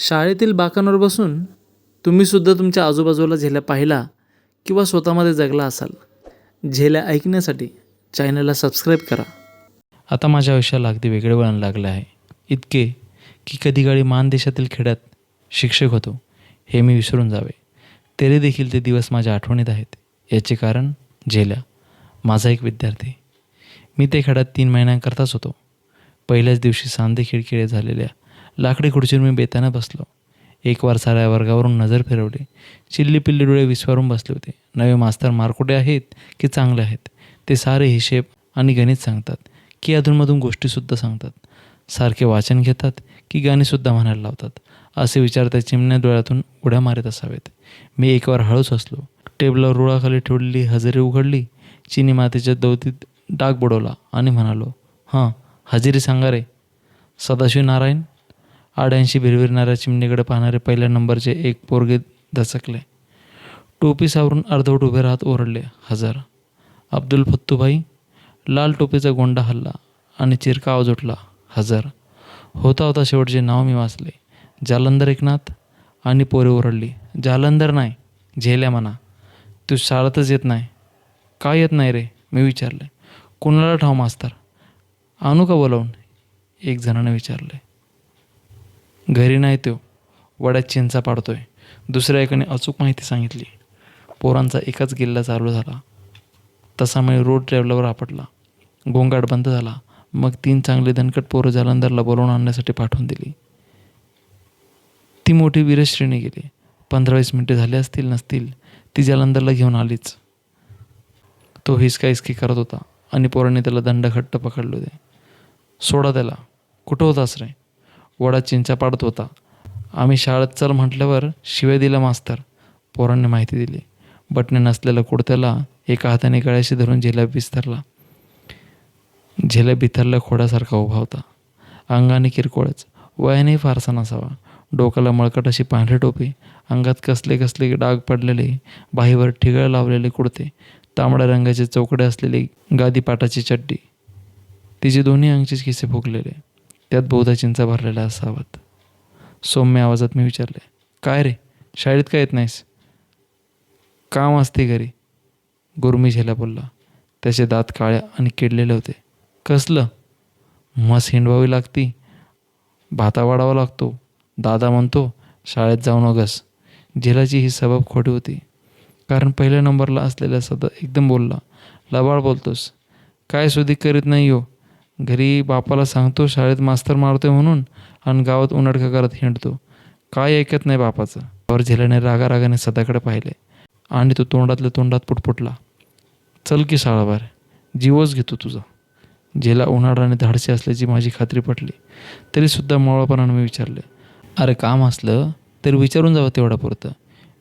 शाळेतील बाकांवर बसून तुम्हीसुद्धा तुमच्या आजूबाजूला झेल्या पाहिला किंवा स्वतःमध्ये जगला असाल झेल्या ऐकण्यासाठी चॅनलला सबस्क्राईब करा. आता माझ्या आयुष्याला अगदी वेगळे वळण लागलं आहे. इतके की कधी काळी मानदेशातील खेड्यात शिक्षक होतो हे मी विसरून जावे. तरी देखील ते दिवस माझ्या आठवणीत आहेत. याचे कारण झेल्या माझा एक विद्यार्थी. मी ते खेड्यात तीन महिन्यांकरताच होतो. पहिल्याच दिवशी सांधे खिळखिळे झालेल्या लाकडी खुर्चीवर मी बेताना बसलो. एक वार साऱ्या वर्गावरून नजर फिरवली. चिल्ली पिल्ली डोळे विस्वारून बसले होते. नवे मास्तर मारकुटे आहेत की चांगले आहेत? ते सारे हिशेब आणि गणित सांगतात. की अधूनमधून गोष्टीसुद्धा सांगतात. सारखे वाचन घेतात की गाणीसुद्धा म्हणायला लावतात. असे विचार त्या चिमण्या डोळ्यातून उड्या मारत असावेत. मी एक वार हळूच हसलो. टेबलवर रुळाखाली ठेवलेली हजेरी उघडली. चिनी मातेच्या दौतीत डाग बुडवला आणि म्हणालो हां हजेरी सांगा रे. सदाशिव नारायण आड्यांशी भिरभिरणाऱ्या चिमणीकडे पाहणारे पहिल्या नंबरचे एक पोरगे दचकले टोपी सावरून अर्धवट उभे राहत ओरडले हजार. अब्दुल फत्तूभाई लाल टोपीचा गोंडा हल्ला आणि चिरका आवाज उठला हजार. होता होता शेवटचे नाव मी वाचले. जालंधर एकनाथ आणि पोरे ओरडली जालंधर नाही झेल्या म्हणा. तू शाळेतच येत नाही. का येत नाही रे? मी विचारले. कुणाला ठाव मास्तर? आणू का बोलावून? एक जणानं विचारले. घरी नाही तो. वड्यात चिंचा पाडतोय. दुसऱ्या एकाने अचूक माहिती सांगितली. पोरांचा एकाच गिल्ला चालू झाला. तसा मी रोड ट्रॅव्हलवर आपटला. गोंगाट बंद झाला. मग तीन चांगली दणकट पोरं जालंधरला बोलवून आणण्यासाठी पाठवून दिली. ती मोठी वीरश्रेणी गेली. पंधरा वीस मिनटे झाले असतील नसतील ती जालंधरला घेऊन आलीच. तो हिसका हिसकी करत होता आणि पोरांनी त्याला दंडघट्ट पकडले होते. सोडा त्याला. कुठं होतास रे? वडा चिंचा पाडत होता. आम्ही शाळेत चल म्हटल्यावर शिवे दिला मास्तर. पोरांनी माहिती दिली. बटणे नसलेल्या कुडत्याला एका हाताने गळ्याशी धरून झेल्या बिस्तरला झेल्या बिथरल्या खोड्यासारखा उभा होता. अंगाने किरकोळच. वयानेही फारसा नसावा. डोक्याला मळकट अशी पांढरी टोपी अंगात कसले कसले डाग पडलेले बाहीवर ठिगळ लावलेले कुडते तांबड्या रंगाचे चौकडे असलेली गादी पाटाची चड्डी. तिचे दोन्ही अंगचेच खिसे फुगलेले. त्यात बहुधा चिंचा भरलेल्या असावात सौम्य आवाजात मी विचारले काय रे? शाळेत काय येत नाहीस? काम असते घरी. गुरमी झेला बोलला. त्याचे दात काळ्या आणि किडलेले होते. कसलं? मस हिंडवावी लागती. भाता वाढावा लागतो. दादा म्हणतो शाळेत जाऊ नगस. झेलाची ही सबब खोटी होती. कारण पहिल्या नंबरला असलेल्या सदा एकदम बोलला लबाळ बोलतोस. काय सुधी करीत नाही हो. घरी बापाला सांगतो शाळेत मास्तर मारतोय म्हणून आणि गावात उन्हाडका करत हिंडतो. काय ऐकत नाही बापाचं. वर झेल्याने रागारागाने सदाकडे पाहिले. आणि तो तोंडातल्या तोंडात पुटपुटला. चल की शाळाबाहेर. जीवच घेतो तुझा. झेला उन्हाळाने धाडसी असल्याची माझी खात्री पटली. तरीसुद्धा मोळापणाने मी विचारले. अरे काम असलं तरी विचारून जावं तेवढा पुरतं.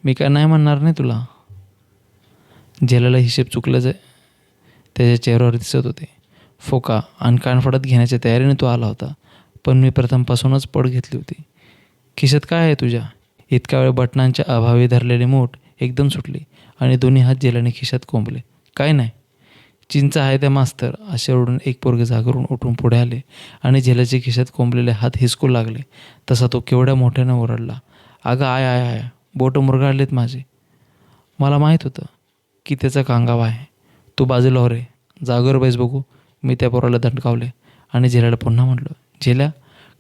मी काय नाही म्हणणार नाही तुला? झेलाला हिशेब चुकलं जाय त्याच्या चेहऱ्यावर दिसत होते. फोका आणि कानफडत घेण्याच्या तयारीने तो आला होता. पण मी प्रथमपासूनच पड घेतली होती. खिशात काय आहे तुझ्या? इतका वेळ बटनांच्या अभावी धरलेली मूठ एकदम सुटली आणि दोन्ही हात जेलाने खिशात कोंबले. काय नाही. चिंचा आहे त्या मास्तर असे ओढून एक पोरगे जागरून उठून पुढे आले आणि झेलाच्या खिशात कोंबलेले हात हिसकू लागले. तसा तो केवढ्या मोठ्यानं ओरडला. अगं आय आय आय बोटं मुरगाळलेत माझे. मला माहीत होतं की त्याचा कांगावा आहे. तू बाजूला हो रे. जागेवर बैस बघू. मी त्या पोराला दंडकावले आणि झेल्याला पुन्हा म्हटलं झेल्या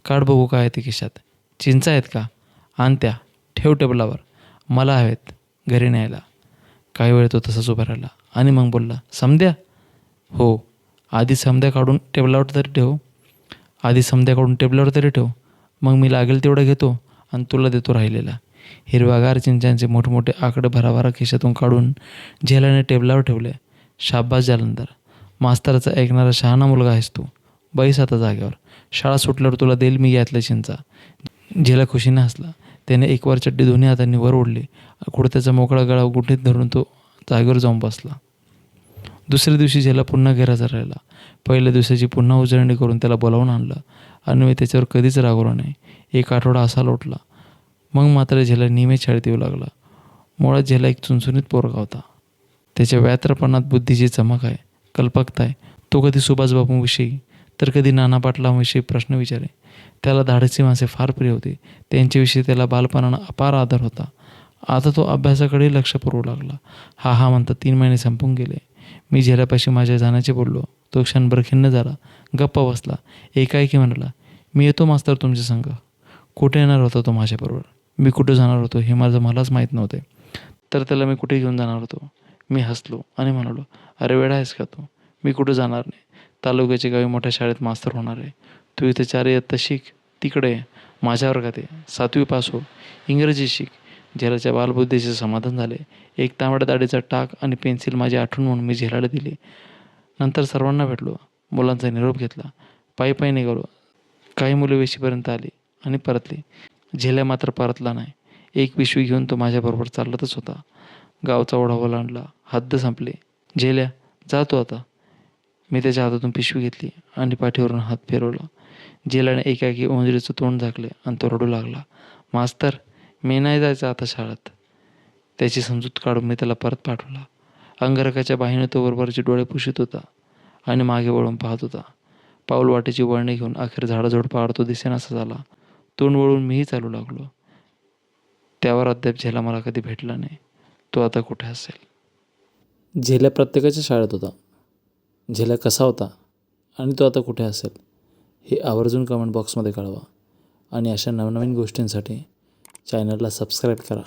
काढ बघू काय आहे ते खिशात. चिंचा आहेत का? आण त्या. ठेव टेबलावर. मला हवेत घरी न्यायला. काही वेळ तो तसाच उभा राहिला आणि मग बोलला समद्या? हो. आधी समद्या काढून टेबलावर तरी ठेव. आधी समद्या काढून टेबलावर तरी ठेव. मग मी लागेल तेवढं घेतो आणि तुला देतो राहिलेला. हिरवागार चिंचांचे मोठमोठे आकडे भराभरा खिशातून काढून झेलाने टेबलावर ठेवले. शाब्बास जालंधर मास्तराचा ऐकणारा शहाणा मुलगा आहेस तू. बैस आता जागेवर. शाळा सुटल्यावर तुला देईल मी यातल्या चिंचा. झेला खुशीने हसला. त्याने एक वर चड्डी दोन्ही हातांनी वर ओढली. कुडत्याचा मोकळा गळा गुठीत धरून तो जागेवर जाऊन बसला. दुसऱ्या दिवशी झेला पुन्हा घराचा राहिला. पहिल्या दिवसाची पुन्हा उजळणी करून त्याला बोलावून आणलं. आणि मी त्याच्यावर कधीच रागवलो नाही. एक आठवडा असा लोटला. मग मात्र झेला नियमित शाळेत येऊ लागला. मुळात झेला एक चुनचुनीत पोरगा होता. त्याच्या व्यात्रपणात बुद्धीची चमक आहे. कल्पकता आहे तो कधी सुभाषबाबूंविषयी तर कधी नाना पाटलांविषयी प्रश्न विचारे. त्याला धाडसी मासे फार प्रिय होते. त्यांच्याविषयी त्याला बालपणानं अपार आदर होता. आता तो अभ्यासाकडे लक्ष पुरवू लागला. हा हा म्हणता तीन महिने संपून गेले. मी झेल्यापाशी माझ्या जाण्याचे बोललो. तो क्षणभर खिन्न झाला. गप्पा बसला. एकाएकी म्हणाला मी येतो मास्तर तुमच्या संग. कुठे येणार होता तो माझ्याबरोबर? मी कुठे जाणार होतो हे माझं मलाच माहीत नव्हते. तर त्याला मी कुठे घेऊन जाणार होतो? मी हसलो आणि म्हणालो अरे वेडा आहेस का तू? मी कुठं जाणार नाही? तालुक्याच्या गावी मोठ्या शाळेत मास्तर होणार आहे. तू इथे चार इयत्ता शिक तिकडे माझ्यावर माझ्या वर्गात आहे सातवी पास हो. इंग्रजी शिक. झेलाच्या बालबुद्धीचे समाधान झाले. एक तांबड्या दाढीचा टाक आणि पेन्सिल माझी आठवण म्हणून मी झेलाला दिली. नंतर सर्वांना भेटलो. मुलांचा निरोप घेतला. पायी पायी निघालो. काही मुले वेशीपर्यंत आली आणि परतली. झेल्या मात्र परतला नाही. एक पिशवी घेऊन तो माझ्याबरोबर चालतच होता. गावचा ओढा ओलांडला. हद्द संपले. झेल्या जातो आता. मी त्याच्या हातातून पिशवी घेतली आणि पाठीवरून हात फिरवला. जेलाने एकाएकी ओंजरीचं तोंड झाकले आणि तो रडू लागला. मास्तर मी नाही जायचं आता शाळेत. त्याची समजूत काढून मी त्याला परत पाठवला. अंगरकाच्या बाहीने तो बरोबरचे डोळे पुशीत होता आणि मागे वळून पाहत होता. पाऊल वाटेची वळणे घेऊन अखेर झाडाझोड पाडतो दिसेनासा झाला. तोंड वळून मीही चालू लागलो. त्यावर अद्याप झेला मला कधी भेटला नाही. तो आता कुठे असेल? झेल्या प्रत्येकाच्या शाळेत होता. झेल्या कसा होता आणि तो आता कुठे असेल हे आवर्जून कमेंट बॉक्समध्ये कळवा. आणि अशा नवनवीन गोष्टींसाठी चॅनलला सबस्क्राईब करा.